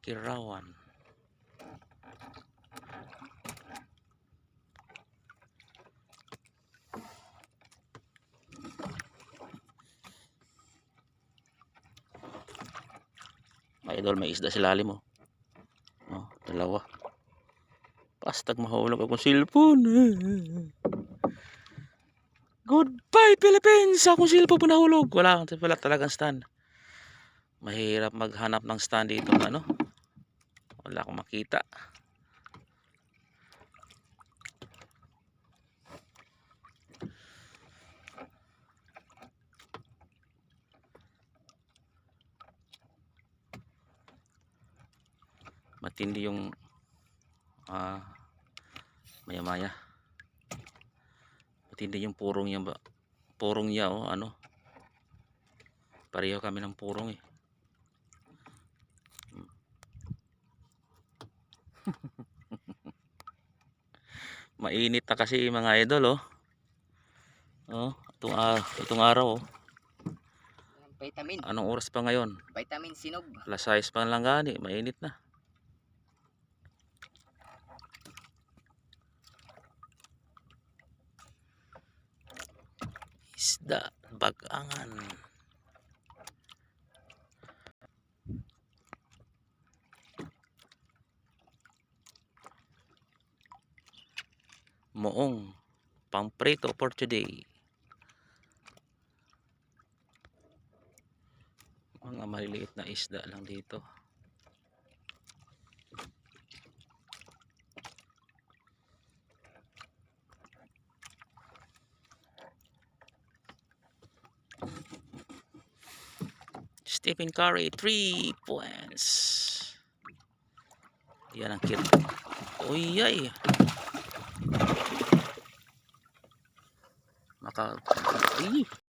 Kirawan. Mga idol, may isda sa lalim oh. Oh, dalawa. Pastag mahulog akong cellphone. Goodbye Philippines! Akong cellphone po nahulog. Wala, wala talagang stand. Mahirap maghanap ng stand dito. Ano? Wala akong makita. Matindi yung ah maya maya. Matindi yung purong niya? Purong niya oh, ano? Pareho kami ng purong eh. Mainit na kasi mga idol oh. Oh, itong, ah, itong araw oh. Vitamin. Anong oras pa ngayon? Vitamin sinog. Alas 6 pa lang gani, mainit na. Isda, bagangan. Moong, pamprito for today. Mga maliliit na isda lang dito. Stephen Curry, 3 points. Yan ang kit. Uy, さん。